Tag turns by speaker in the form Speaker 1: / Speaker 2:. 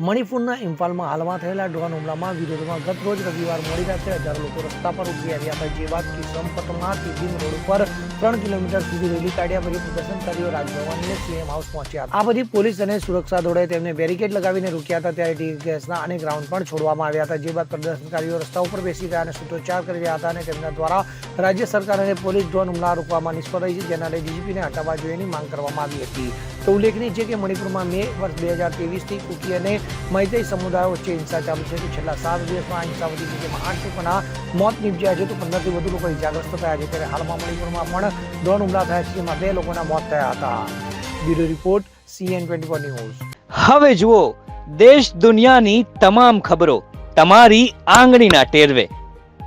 Speaker 1: મણિપુરના ઇમ્ફાલમાં હાલમાં થયેલા ડ્રોન હુમલામાં વિરોધમાં ગત રોજ રવિવાર મોડી રાત્રે હજારો લોકો રસ્તા પર ઉતરી આવ્યા હતા. જે બાદ કિસમપટમાં તિબિન રોડ ઉપર ત્રણ કિલોમીટર સુધી રેલી કાઢ્યા પછી પ્રદર્શનકારીઓ રાજભવનને સીએમ હાઉસ પહોંચ્યા હતા. આ બધી પોલીસ અને સુરક્ષા દળોએ તેમને બેરિકેડ લગાવીને રોક્યા હતા. ત્યારે ટી ગેસના અનેક રાઉન્ડ પણ છોડવામાં આવ્યા હતા. જે બાદ પ્રદર્શનકારીઓ રસ્તા ઉપર બેસી ગયા અને સૂત્રોચ્ચાર કરી રહ્યા હતા અને તેમના દ્વારા રાજ્ય સરકાર અને પોલીસ ડ્રોન હુમલા રોકવામાં નિષ્ફળ રહી છે, જેના લઈ ડીજીપીને હટાવવા જોઈએની માંગ કરવામાં આવી હતી. તો ઉલ્લેખનીય છે કે મણિપુરમાં મે વર્ષ બે હજાર તેવીસથી કુકી અને મૈતેઈ સમુદાયો વચ્ચે હિંસા ચાલુ છે. તો છેલ્લા સાત દિવસમાં હિંસા વધી છે. જેમાં આઠ લોકોના મોત નીપજ્યા છે. તો પંદરથી વધુ લોકો ઇજાગ્રસ્ત થયા છે. ત્યારે હાલમાં મણિપુરમાં પણ ડ્રોન હુમલા થયા છે. જેમાં બે લોકોના મોત થયા હતા. Bureau report, CN twenty four news.
Speaker 2: હવે જુઓ, દેશ દુનિયાની તમામ ખબરો તમારી આંગળીના ટેરવે.